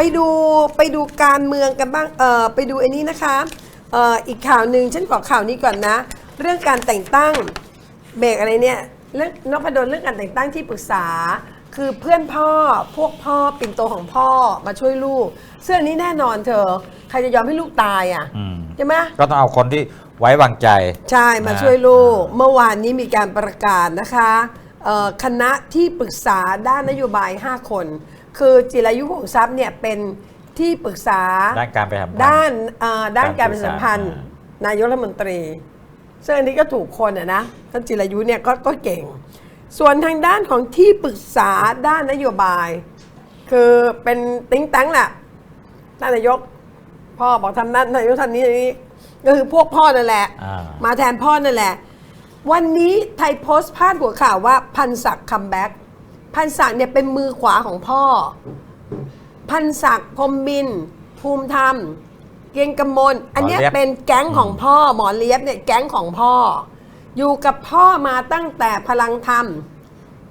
ไปดูไปดูการเมืองกันบ้างเออไปดูอันนี้นะคะเอออีกข่าวหนึ่งฉันขอข่าวนี้ก่อนนะ เรื่องการแต่งตั้งเบรกอะไรเนี่ยเรื่องนพดลเรื่องการแต่งตั้งที่ปรึกษา คือเพื่อนพ่อพวกพ่อปิ่นโตของพ่อมาช่วยลูกซึ่งอันนี้แน่นอนเธอ ใครจะยอมให้ลูกตายอะอืมใช่ไหม ก็ต้องเอาคนที่ไว้วางใจ ใช่มานะช่วยลูก เมื่อวานนี้มีการประกาศนะคะเอ่อคณะที่ปรึกษาด้านนโยบาย 5 คน คือจิรายุห่วงทรัพย์เนี่ยเป็นที่ปรึกษาด้านการไปทำด้านเอ่อด้านการการปปรึระกษาสัมพันธ์อ่นายกรัฐมนตรี ซึ่งอันนี้ก็ถูกคนอะนะท่านจิรายุเนี่ยก็ก็เก่ง ส่วนทางด้านของที่ปรึกษาด้านนโยบาย คือเป็นติ้งตังแหละท่านนายกพ่อบอกทำนั้นนายกทำนี้อย่างนี้ก็คือพวกพ่อนั่นแหละ อ่ามาแทนพ่อนั่นแหละ วันนี้ไทยโพสต์พาดหัวข่าวว่าพันศักดิ์คัมแบ็ก พันศักดิ์เนี่ยเป็นมือขวาของพ่อ พันศักดิ์พรหมบิน ภูมิธรรม เกียงกมล อันเนี้ยหมอเลียบ เป็นแก๊งของพ่อหมอเลียบเนี่ยแก๊งของพ่อ อยู่กับพ่อมาตั้งแต่พลังธรรม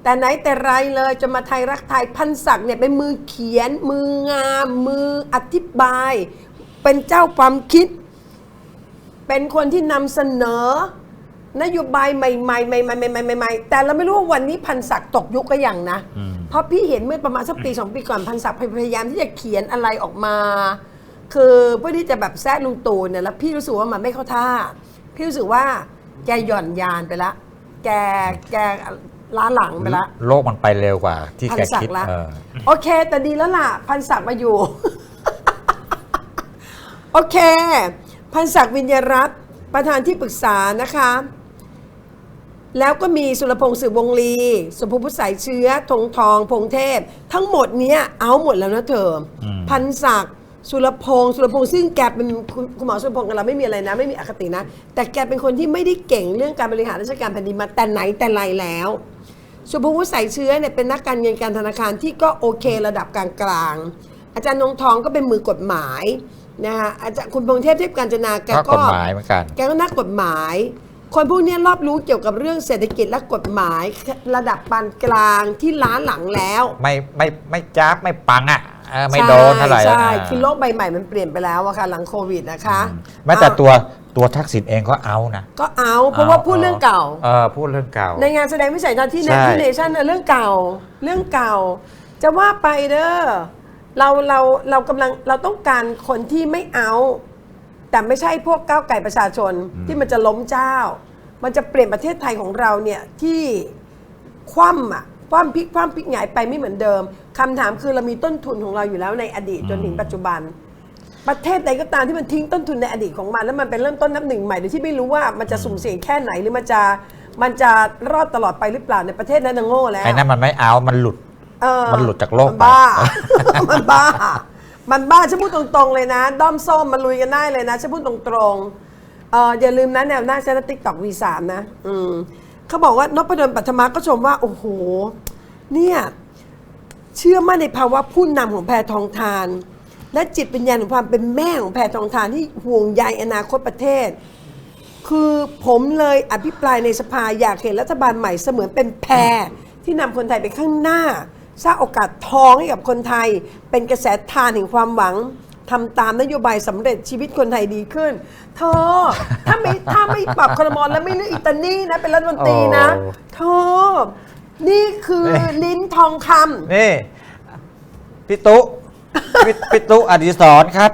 แต่ไหนแต่ไรเลยจนมาไทยรักไทยพันศักดิ์เนี่ยเป็นมือเขียน มืองาม มืออธิบาย เป็นเจ้าความคิด เป็นคนที่นำเสนอ นโยบายใหม่ๆใหม่ๆใหม่ๆใหม่ๆใหม่ๆแต่เราไม่รู้ว่าวันนี้พันศักดิ์ตกยุคก็ยังนะ อืม เพราะพี่เห็นเมื่อประมาณสักปีสองปีก่อนพันศักดิ์พยายามที่จะเขียนอะไรออกมา คือเพื่อที่จะแบบแซะลุงตู่เนี่ยแล้วพี่รู้สึกว่ามันไม่เข้าท่า พี่รู้สึกว่าแกหย่อนยานไปละ แกแกล้าหลังไปละ โลกมันไปเร็วกว่า ที่พันแกศักคิดดิ์ละเออ โอเค แต่ดีแล้วล่ะ พันศักดิ์มาอยู่ โอเค พันศักดิ์วิญญารัตน์ประธานที่ปรึกษานะคะ แล้วก็มีสุรพงษ์สืบวงลี สมภูมิสายเชื้อ ธงทอง พงเทพ ทั้งหมดเนี้ยเอาหมดแล้วนะเธออม พันศักดิ์สุรพงษ์สุรพงษ์ซึ่งแกเป็นคุณคุณหมอสุรพงษ์กับเราไม่มีอะไรนะ ไม่มีอคตินะ แต่แกเป็นคนที่ไม่ได้เก่งเรื่องการบริหารราชการแผ่นดินมาแต่ไหนแต่ไรแล้ว สุภวุฒิใส่เชื้อเนี่ยเป็นนักการเงินการธนาคารที่ก็โอเคระดับกลางๆ อาจารย์นงทองก็เป็นมือกฎหมายนะคะอาจารย์คุณพงเทพเทพการจนาแกก็ก็กฎหมายเหมือนกัน แกก็นักกฎหมาย คนพวกเนี้ยรอบรู้เกี่ยวกับเรื่องเศรษฐกิจและกฎหมายระดับปานกลางที่ล้าหลังแล้วไม่ไม่ไม่จ้าบไม่ปังอะเออไม่โดนเท่าไหร่ใช่อะคือโลกใบใหม่มันเปลี่ยนไปแล้วอะค่ะ หลังโควิดนะคะแม้แต่อ้าวตัวตัวทักษิณเองก็เอานะก็เอาเพราะว่าพูดเรื่องเก่า เออพูดเรื่องเก่า ในงานแสดงวิสัยทัศน์ที่ใช่ที่เนชั่นเรื่องเก่า เรื่องเก่า จะว่าไปเด้อเราเราเรากำลังเราต้องการคนที่ไม่เอา แต่ไม่ใช่พวกก้าวไก่ประชาชนที่มันจะล้มเจ้า มันจะเปลี่ยนประเทศไทยของเราเนี่ยที่คว่ำอะคว่ำพลิกคว่ำพลิกหงายไปไม่เหมือนเดิมคำถามคือเรามีต้นทุนของเราอยู่แล้วในอดีตจนถึงปัจจุบัน ประเทศใดก็ตามที่มันทิ้งต้นทุนในอดีตของมัน แล้วมันเป็นเริ่มต้นนับหนึ่งใหม่โดยที่ไม่รู้ว่ามันจะสุ่มเสี่ยงแค่ไหนหรือมันจะมันจะรอดตลอดไปหรือเปล่าในประเทศนั้นนะโง่แล้วไอ้นั่นมันไม่เอา มันหลุดเออมันหลุดจากโลกมันบ้ามันบ้า มันบ้าฉันพูดตรงๆเลยนะ ด้อมส้มมาลุยกันได้เลยนะฉันพูดตรงๆเอออย่าลืมนะแนวหน้าฉันติ๊กต็อกวีสามนะอืมเขาบอกว่านพดลปัทมาก็ชมว่า โอ้โห เนี่ยเชื่อมั่นในภาวะผู้นำของแพทองทาน และจิตวิญญาณของความเป็นแม่ของแพทองทานที่ห่วงใยอนาคตประเทศ คือผมเลยอภิปรายในสภาอยากเห็นรัฐบาลใหม่เสมือนเป็นแพรที่นำคนไทยไปข้างหน้า สร้างโอกาสทองให้กับคนไทย เป็นกระแสทานแห่งความหวังทำตามนโยบายสำเร็จชีวิตคนไทยดีขึ้น เธอ ถ้าไม่ถ้าไม่ปรับครมอนแล้วไม่เลือกอิตาลีนะ เป็นรัฐมนตรีนะโอ้เธอ นี่คือลิ้นทองคำนี่พี่ตุพี่พี่ตุอดิศรครับ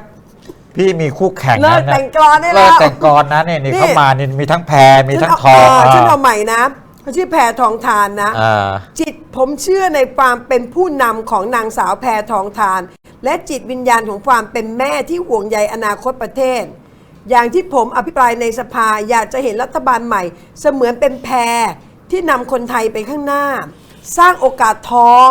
พี่มีคู่แข่งเลิกนะแต่งกลอนได้เลิแล้กวแต่งกรนะนี่นี่นี่เข้ามานี่มีทั้งแพรมีทั้งทองฉันเอาอ่าใหม่นะ เขาชื่อแพรทองทานนะ อ่า จิตผมเชื่อในความเป็นผู้นำของนางสาวแพทองทาน และจิตวิญญาณของความเป็นแม่ที่ห่วงใยอนาคตประเทศ อย่างที่ผมอภิปรายในสภาอยากจะเห็นรัฐบาลใหม่ เสมือนเป็นแพรที่นำคนไทยไปข้างหน้า สร้างโอกาสทอง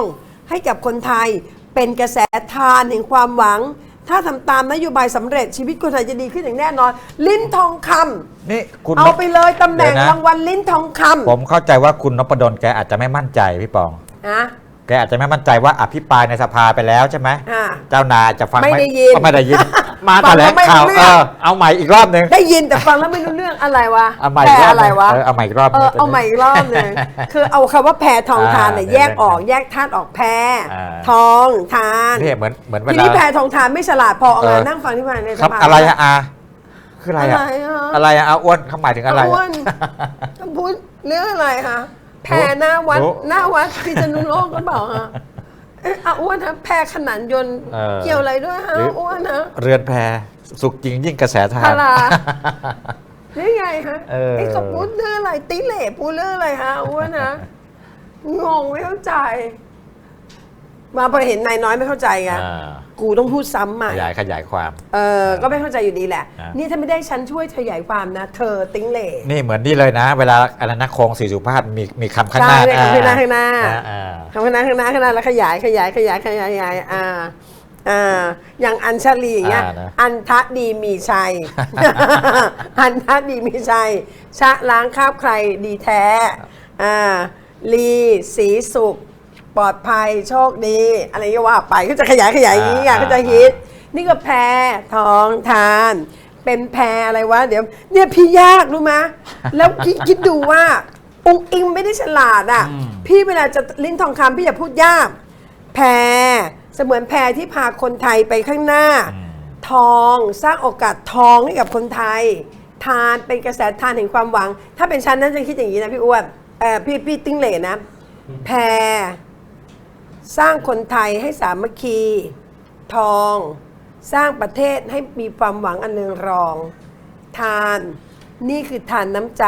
ให้กับคนไทยเป็นกระแสทานแห่งความหวัง ถ้าทำตามนโยบายสำเร็จชีวิตคนไทยจะดีขึ้นอย่างแน่นอน ลิ้นทองคำนี่คุณเอาไปเลยตำแหน่งเดี๋ยวนะ รางวัลลิ้นทองคำผมเข้าใจว่าคุณนพดลแกอาจจะไม่มั่นใจพี่ปองนะ แกอาจจะไม่มั่นใจว่าอภิปรายในสภาไปแล้วใช่ไหมอ่า เจ้านายจะฟังไม่ได้ยินก็ไม่ได้ยิน มาฟัแถงลแล้งวไม่ข่าวรู้เอเรื่อง อเอาใหม่อีกรอบหนึ่งได้ยินแต่ฟังแล้วไม่รู้เรื่องอะไรวะเอาใหม่แพอีรกรอบอะไรวะ เออเอาใหม่อีกรอบหเอนึ่องเอาใหม่อีกรอบหนึ่ง คือเอาคำว่าแพรทองทานเนี่ยอ่าแยกออกเดี๋ยวแยกธาตุออกแพรอ่า ทองทานนี่เหมือนเหมือนเวทีลา นี้แพรทองทานไม่ฉลาดพอเอาเอมาอ นั่งฟังที่มาในสครับภา อะไรอะอาคืออะไรอะอะไรอะ อะไรอะอาอ้วนเขาหมายถึงอะไรอ้วอะนพูดเรื่องอะไรคะ แพรหน้าวัดรู้หน้าวัดพิษณุโลกก็บอกฮะเอ๊ะอาอ้วนฮะแพรขนานยนต์เออเกี่ยวอะไรด้วยฮะหรือ อ้วนฮะ เรือนแพสุกจริงยิ่งกระแสทาพาน รานี่ไงฮะเออ ไอ้เขาพูดเรื่องอะไรติเหล่พูดเรื่องอะไรฮะอ้วนฮะงงไม่เข้าใจ มาพอเห็นนายน้อยไม่เข้าใจไงอ่า กูต้องพูดซ้ำใหม่ ขยายขยายความ เออ ก็ไม่เข้าใจอยู่ดีแหละ อะ นี่ถ้าไม่ได้ฉันช่วยขยายความนะ เธอติ้งเหล่ นี่เหมือนนี่เลยนะ เวลาอะไรนะโครงสี่สุภาพมีมีคำข้างหน้าใช่เลยอ่ข้างหน้าข้างหน้า อ่อ่า ทำข้างหน้าข้างหน้าข้างหน้าแล้วขยายขยายขยายขยายขยายอ่าอ่าอย่างอัญชลีอย่างเงี้ยอ่านะ อันทะดีมีชัย อันทะดีมีชัย ชะล้างคราบใครดีแท้อ่าลีสีสุข ปลอดภัยโชคดี อะไรก็ว่าไปก็จะขยายขยายอย่างนี้ไงอ่า ก็จะฮิต นี่ก็แพรทองทาน เป็นแพรอะไรวะเดี๋ยวเนี่ยพี่ยากรู้ไหมแล้วคิด คิดดูว่าองค์อิงไม่ได้ฉลาดอะพี่เวลาจะลิ้นทองคำพี่อย่าพูดยาก แพรเสมือนแพรที่พาคนไทยไปข้างหน้าทองสร้างโอกาสทองให้กับคนไทย ทานเป็นกระแสทานแห่งความหวัง ถ้าเป็นฉันนั้นจะคิดอย่างนี้นะพี่อ้วนเออพี่พี่ติ้งเหล่นะ แพร สร้างคนไทยให้สามัคคี ทอง สร้างประเทศให้มีความหวังอันเรืองรอง ทาน นี่คือทานน้ำใจ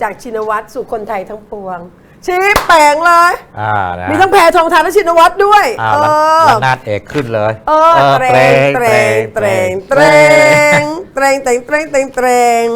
จากชินวัตรสู่คนไทยทั้งปวง ชีพแปลงเลย อ่านะมีทั้งแพรทองทานและชินวัตรด้วย อ่าเอแล้วอแล้วนาดเอกขึ้นเลยเออเตรงเตรงเตรงเตรงเตรงเตรงเตรงเตรงเตรง